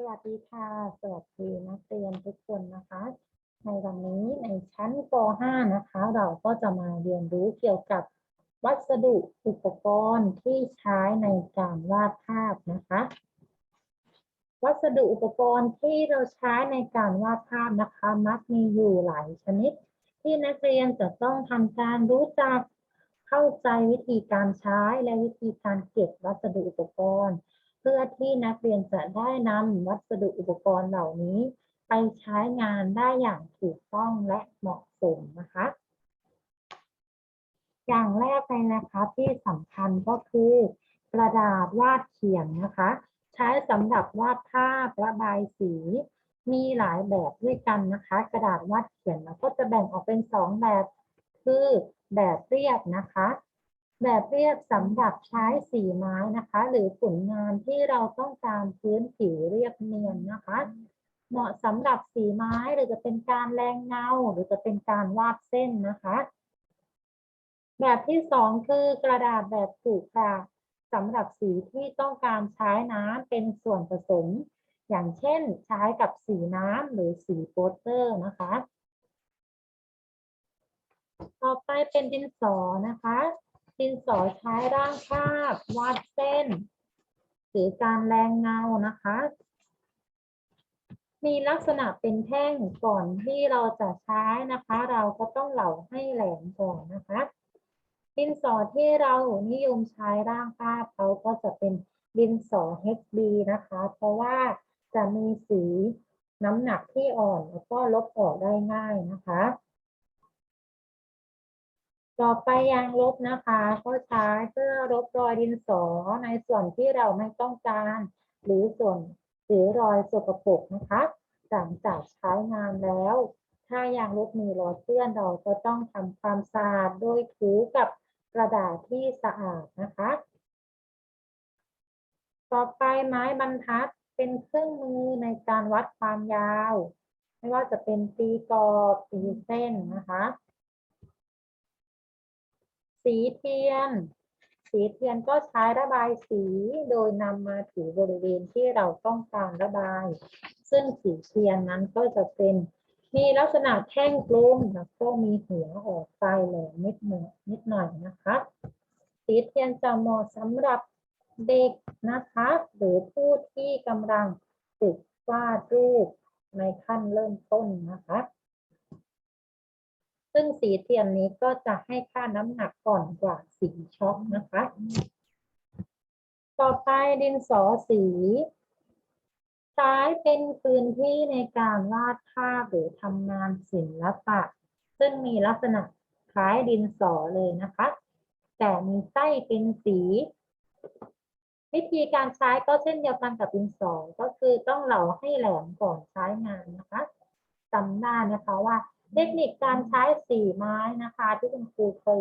สวัสดีค่ะ สวัสดีนักเรียนทุกคนนะคะ ในวันนี้ในชั้นป .5 นะคะ เราก็จะมาเรียนรู้เกี่ยวกับวัสดุอุปกรณ์ที่ใช้ในการวาดภาพนะคะ วัสดุอุปกรณ์ที่เราใช้ในการวาดภาพนะคะ มักมีอยู่หลายชนิด ที่นักเรียนจะต้องทำการรู้จักเข้าใจวิธีการใช้และวิธีการเก็บวัสดุอุปกรณ์ พื่อที่นักเรียนจะได้นำวัสดุอุปกรณ์เหล่านี้ ไปใช้งานได้อย่างถูกต้องและเหมาะสมนะคะ อย่างแรกเลยนะคะที่สำคัญก็คือกระดาษวาดเขียนนะคะ ใช้สำหรับวาดภาพระบายสี มีหลายแบบด้วยกันนะคะ กระดาษวาดเขียนเราก็จะแบ่งออกเป็นสองแบบ คือแบบเรียบนะคะ แบบเรียบสำหรับใช้สีไม้นะคะ หรือผลงานที่เราต้องการพื้นผิวเรียบเนียนนะคะ เหมาะสำหรับสีไม้หรือจะเป็นการแรงเงาหรือจะเป็นการวาดเส้นนะคะ แบบที่สองคือกระดาษแบบผูกค่ะสำหรับสีที่ต้องการใช้น้ำเป็นส่วนผสม อย่างเช่นใช้กับสีน้ำหรือสีโปสเตอร์นะคะ ต่อไปเป็นดินสอนะคะ ดินสอใช้ร่างภาพวาดเส้น หรือการแรงเงานะคะ มีลักษณะเป็นแท่งก่อนที่เราจะใช้นะคะ เราก็ต้องเหลาให้แหลมก่อนนะคะดินสอที่เรานิยมใช้ร่างภาพเขาก็จะเป็นดินสอ HB นะคะ เพราะว่าจะมีสีน้ำหนักที่อ่อนแล้วก็ลบออกได้ง่ายนะคะ ต่อไปยางลบนะคะก็ใช้เพื่อลบรอยดินสอในส่วนที่เราไม่ต้องการ หรือส่วนหรือรอยสกปรกนะคะหลังจากใช้งานแล้ว ถ้ายางลบมีรอยเปื้อนเราก็ต้องทำความสะอาดโดยถูกับกระดาษที่สะอาดนะคะ ต่อไปไม้บรรทัดเป็นเครื่องมือในการวัดความยาว ไม่ว่าจะเป็นตีกรอบตีเส้นนะคะ สีเทียน สีเทียนก็ใช้ระบายสีโดยนำมาถูบริเวณที่เราต้องการระบาย ซึ่งสีเทียนนั้นก็จะเป็นมีลักษณะแท่งกลมแล้วก็มีหัวออกปลายแหลมนิดหน่อยนิดหน่อยนะคะ สีเทียนจะเหมาะสำหรับเด็กนะคะ หรือผู้ที่กำลังฝึกวาดรูปในขั้นเริ่มต้นนะคะ ซึ่งสีเทียนนี้ก็จะให้ค่าน้ำหนักก่อนกว่าสีช็อกนะคะ ต่อไปดินสอสีใช้เป็นพื้นที่ในการวาดภาพหรือทำงานศิลปะ ซึ่งมีลักษณะคล้ายดินสอเลยนะคะ แต่มีไส้เป็นสีวิธีการใช้ก็เช่นเดียวกันกับดินสอก็คือต้องเหลาให้แหลมก่อนใช้งานนะคะจำได้นะคะว่า เทคนิคการใช้สีไม้นะคะ ที่คุณครูเคย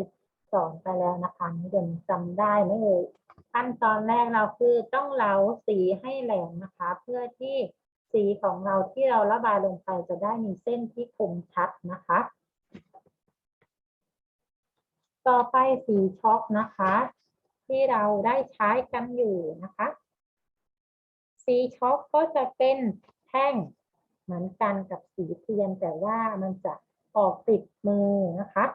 สอนไปแล้วนะคะเดี๋ยวจำได้ไหมเอ่ยขั้นตอนแรกเราคือต้องเหลาสีให้แหลมนะคะ เพื่อที่สีของเราที่เราระบายลงไปจะได้มีเส้นที่คมชัดนะคะ ต่อไปสีช็อกนะคะ ที่เราได้ใช้กันอยู่นะคะ สีช็อกก็จะเป็นแท่ง เหมือนกันกับสีเทียนแต่ว่ามันจะออกติดมือนะคะ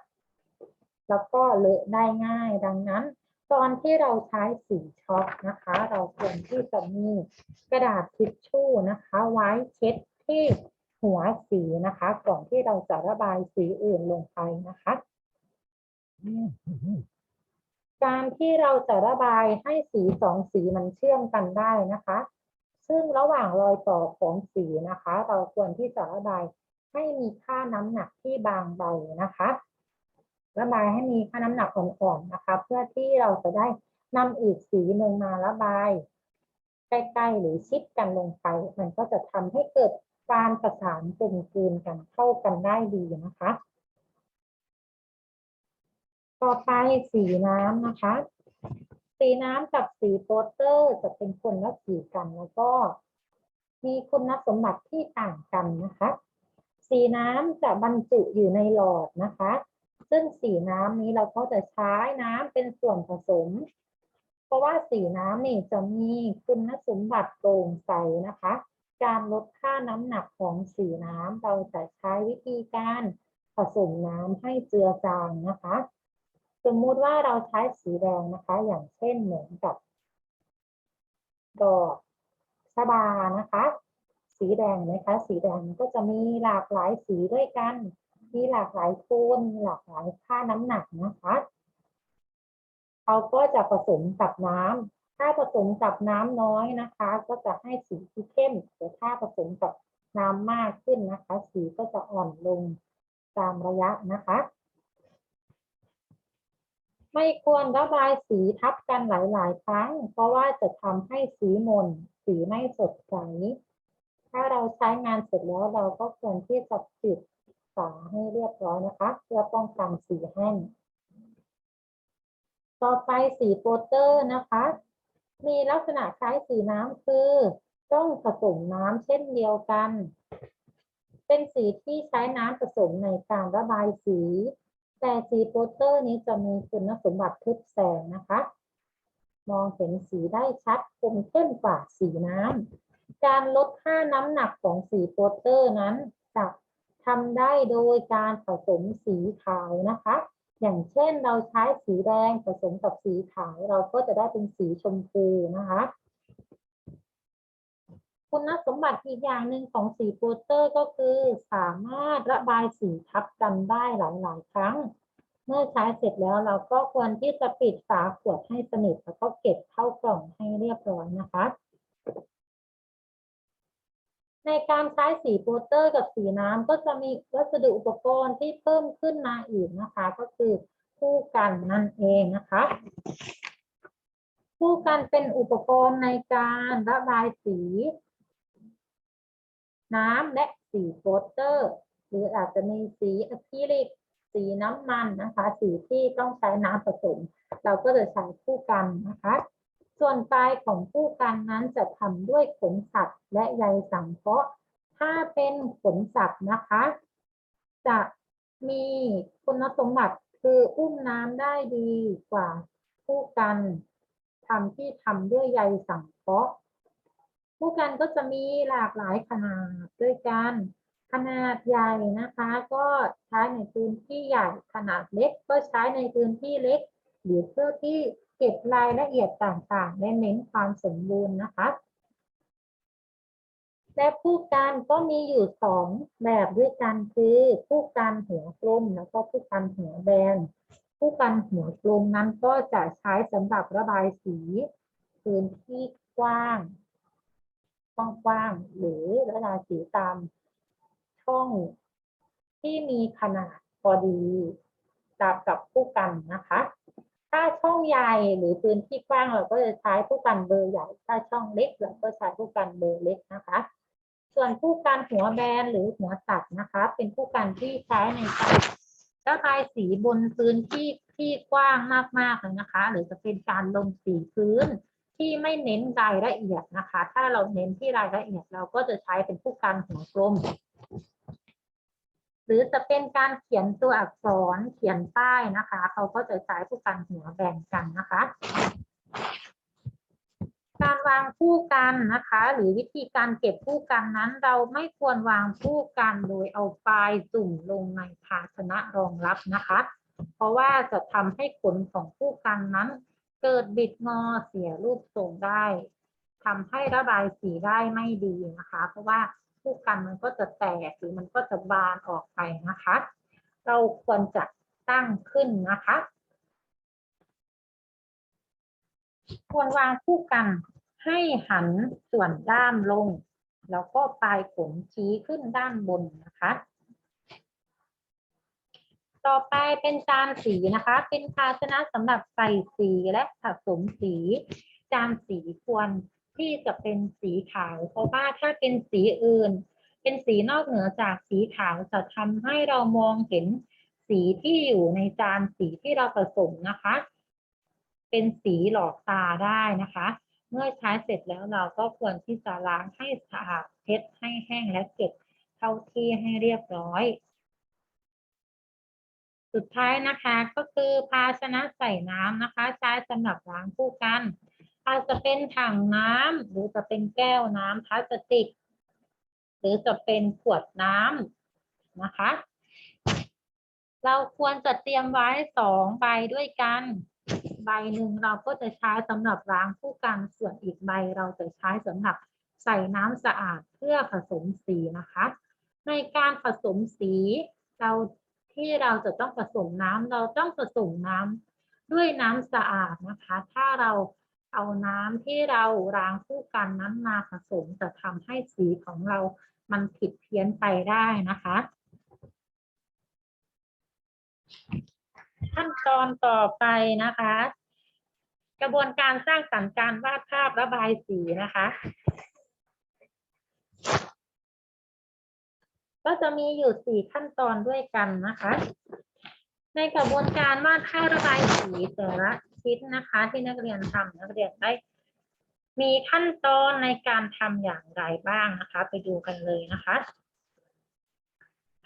แล้วก็เลอะได้ง่ายดังนั้น ตอนที่เราใช้สีช็อกนะคะ เราควรที่จะมีกระดาษทิชชู่นะคะ ไว้เช็ดที่หัวสีนะคะ ก่อนที่เราจะระบายสีอื่นลงไปนะคะการที่เราจะระบายให้สีสองสีมันเชื่อมกันได้นะคะ ซึ่งระหว่างรอยต่อของสีนะคะ เราควรที่จะระบายให้มีค่าน้ำหนักที่บางเบานะคะระบายให้มีค่าน้ำหนักอ่อนๆนะคะ เพื่อที่เราจะได้นำอีกสีหนึ่งมาระบายใกล้ๆหรือชิดกันลงไป มันก็จะทำให้เกิดการประสานกลมกลืนกันเข้ากันได้ดีนะคะ ต่อไปสีน้ำนะคะ สีน้ำกับสีโปสเตอร์จะเป็นคนละสีกันแล้วก็ มีคุณสมบัติที่ต่างกันนะคะ สีน้ำจะบรรจุอยู่ในหลอดนะคะ ซึ่งสีน้ำนี้เราก็จะใช้น้ำเป็นส่วนผสม เพราะว่าสีน้ำนี่จะมีคุณสมบัติโปร่งใสนะคะ การลดค่าน้ำหนักของสีน้ำเราจะใช้วิธีการผสมน้ำให้เจือจางนะคะ สมมุติว่าเราใช้สีแดงนะคะ อย่างเช่นเหมือนกับ ดอกชบานะคะ สีแดงนะคะ สีแดงก็จะมีหลากหลายสีด้วยกัน มีหลากหลายโทนหลากหลายค่าน้ำหนักนะคะเขาก็จะผสมกับน้ำถ้าผสมกับน้ำน้อยนะคะ ก็จะให้สีที่เข้มแต่ถ้าผสมกับน้ำมากขึ้นนะคะ สีก็จะอ่อนลงตามระยะนะคะ ไม่ควรระบายสีทับกันหลาย ๆ ครั้ง เพราะว่าจะทำให้สีมนสีไม่สดใส ถ้าเราใช้งานเสร็จแล้วเราก็ควรที่จะปิดฝาให้เรียบร้อยนะคะ เพื่อป้องกันสีแห้ง ต่อไปสีโปสเตอร์นะคะ มีลักษณะคล้ายสีน้ำคือ ต้องผสมน้ำเช่นเดียวกัน เป็นสีที่ใช้น้ำผสมในการระบายสี แต่สีโปสเตอร์นี้จะมีคุณสมบัติทึบแสงนะคะ มองเห็นสีได้ชัดคมเข้มกว่าสีน้ำการลดค่าน้ำหนักของสีโปสเตอร์นั้นจะทำได้โดยการผสมสีขาวนะคะ อย่างเช่นเราใช้สีแดงผสมกับสีขาว เราก็จะได้เป็นสีชมพูนะคะ คุณสมบัติอีกอย่างหนึ่งของสีโปสเตอร์ก็คือสามารถระบายสีทับกันได้หลาย ๆ ครั้ง เมื่อใช้เสร็จแล้วเราก็ควรที่จะปิดฝาขวดให้สนิทแล้วก็เก็บเข้ากล่องให้เรียบร้อยนะคะ ในการใช้สีโปสเตอร์กับสีน้ำก็จะมีวัสดุอุปกรณ์ที่เพิ่มขึ้นมาอีกนะคะ ก็คือคู่กันนั่นเองนะคะคู่กันเป็นอุปกรณ์ในการระบายสี น้ำและสีโปสเตอร์ หรืออาจจะมีสีอะคริลิกสีน้ำมันนะคะ สีที่ต้องใช้น้ำผสม เราก็จะใช้คู่กันนะคะ ส่วนปลายของคู่กันนั้นจะทำด้วยขนสัตว์และใยสังเคราะห์ถ้าเป็นขนสัตว์นะคะ จะมีคุณสมบัติคืออุ้มน้ำได้ดีกว่าคู่กันทำที่ทำด้วยใยสังเคราะห์ คู่กันก็จะมีหลากหลายขนาดด้วยกันขนาดใหญ่นะคะ ก็ใช้ในพื้นที่ใหญ่ขนาดเล็ก ก็ใช้ในพื้นที่เล็ก หรือเพื่อที่เก็บรายละเอียดต่างๆและเน้นความสมบูรณ์นะคะ และผู้กันก็มีอยู่สองแบบด้วยกันคือผู้กันหัวกลมแล้วก็ผู้กันหัวแบนผู้กันหัวกลมนั้นก็จะใช้สำหรับระบายสี พื้นที่กว้าง กว้างๆหรือระบาสีตามช่องที่มีขนาดพอดีกับกับผู้กันนะคะ ถ้าช่องใหญ่หรือพื้นที่กว้างเราก็จะใช้ผู้กันเบอร์ใหญ่ ถ้าช่องเล็กเราก็ใช้ผู้กันเบอร์เล็กนะคะ ส่วนผู้กันหัวแบนหรือหัวตัดนะคะ เป็นผู้กันที่ใช้ในการระบายสีบนพื้นที่ที่กว้างมากๆเลยนะคะ หรือจะเป็นการลงสีพื้น ที่ไม่เน้นรายละเอียดนะคะ ถ้าเราเน้นที่รายละเอียดเราก็จะใช้เป็นผู้กันหัวกลม หรือจะเป็นการเขียนตัวอักษรเขียนป้ายนะคะ เขาก็จะใช้ผู้กันหัวแบ่งกันนะคะการวางคู่กันนะคะ หรือวิธีการเก็บคู่กันนั้น เราไม่ควรวางคู่กันโดยเอาปลายจุ่มลงในภาชนะรองรับนะคะ เพราะว่าจะทำให้ขนของคู่กันนั้น เกิดบิดงอเสียรูปทรงได้ทำให้ระบายสีได้ไม่ดีนะคะ เพราะว่าคู่กันมันก็จะแตกหรือมันก็จะบานออกไปนะคะ เราควรจะตั้งขึ้นนะคะ ควรวางคู่กันให้หันส่วนด้ามลง แล้วก็ปลายขนชี้ขึ้นด้านบนนะคะ ต่อไปเป็นจานสีนะคะ เป็นภาชนะสำหรับใส่สีและผสมสี จานสีควรที่จะเป็นสีขาว เพราะว่าถ้าเป็นสีอื่น เป็นสีนอกเหนือจากสีขาวจะทำให้เรามองเห็นสีที่อยู่ในจานสีที่เราผสมนะคะ เป็นสีหลอกตาได้นะคะ เมื่อใช้เสร็จแล้วเราก็ควรที่จะล้างให้สะอาดเช็ดให้แห้งและเก็บเข้าที่ให้เรียบร้อย สุดท้ายนะคะก็คือภาชนะใส่น้ำนะคะ ใช้สำหรับล้างคู่กัน อาจจะเป็นถังน้ำหรือจะเป็นแก้วน้ำพลาสติก หรือจะเป็นขวดน้ำนะคะ เราควรจะเตรียมไว้สองใบด้วยกัน ใบหนึ่งเราก็จะใช้สำหรับล้างผู้กันส่วนอีกใบเราจะใช้สำหรับใส่น้ำสะอาดเพื่อผสมสีนะคะ ในการผสมสีเรา ที่เราจะต้องผสมน้ำเราต้องผสมน้ำด้วยน้ำสะอาดนะคะ ถ้าเราเอาน้ำที่เราล้างคู่กันนั้นมาผสมจะทำให้สีของเรามันผิดเพี้ยนไปได้นะคะ ขั้นตอนต่อไปนะคะ กระบวนการสร้างสรรค์การวาดภาพระบายสีนะคะ ก็จะมีอยู่สี่ขั้นตอนด้วยกันนะคะ ในกระบวนการวาดภาพระบายสีแต่ละชิ้นนะคะ ที่นักเรียนทำนักเรียนได้ มีขั้นตอนในการทำอย่างไรบ้างนะคะ ไปดูกันเลยนะคะ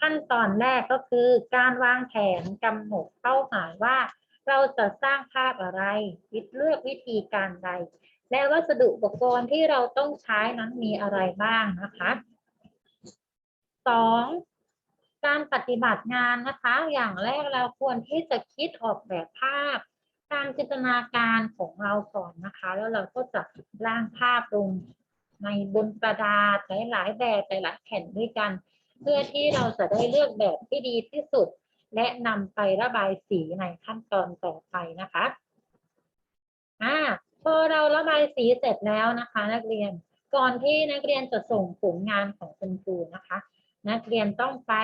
ขั้นตอนแรกก็คือการวางแผนกำหนดเป้าหมายว่า เราจะสร้างภาพอะไรวิเลือกวิธีการใด และวัสดุอุปกรณ์ที่เราต้องใช้นั้นมีอะไรบ้างนะคะ สองการปฏิบัติงานนะคะ อย่างแรกเราควรที่จะคิดออกแบบภาพ การจินตนาการของเราก่อนนะคะ แล้วเราก็จะร่างภาพลงในบนกระดาษหลายๆแบบหลายๆแผ่นด้วยกัน เพื่อที่เราจะได้เลือกแบบที่ดีที่สุด และนำไประบายสีในขั้นตอนต่อไปนะคะอ่าพอเราระบายสีเสร็จแล้วนะคะ นักเรียนก่อนที่นักเรียนจะส่งผลงานของคุณครูนะคะ นักเรียนต้องไป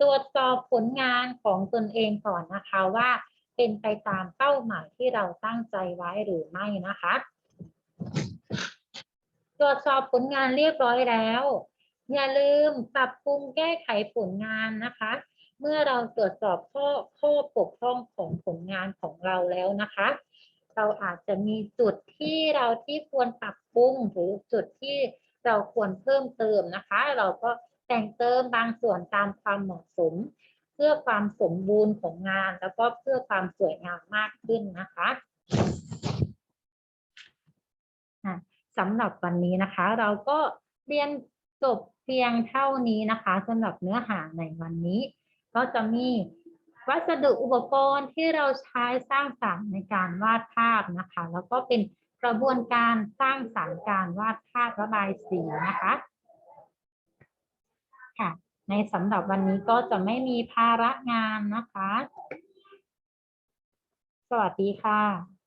ตรวจสอบผลงานของตนเองก่อนนะคะว่า เป็นไปตามเป้าหมายที่เราตั้งใจไว้หรือไม่นะคะ ตรวจสอบผลงานเรียบร้อยแล้ว อย่าลืมปรับปรุงแก้ไขผลงานนะคะ เมื่อเราตรวจสอบข้อข้อบกพร่องของผลงานของเราแล้วนะคะ เราอาจจะมีจุดที่เราที่ควรปรับปรุงหรือจุดที่เราควรเพิ่มเติมนะคะ เราก็ แต่งเติมบางส่วนตามความเหมาะสม เพื่อความสมบูรณ์ของงาน แล้วก็เพื่อความสวยงามมากขึ้นนะคะสำหรับวันนี้นะคะ เราก็เรียนจบเพียงเท่านี้นะคะสำหรับเนื้อหาในวันนี้ ก็จะมีวัสดุอุปกรณ์ที่เราใช้สร้างสรรค์ในการวาดภาพนะคะ แล้วก็เป็นกระบวนการสร้างสรรค์การวาดภาพระบายสีนะคะ ค่ะ ในสำหรับวันนี้ก็จะไม่มีภาระงานนะคะ สวัสดีค่ะ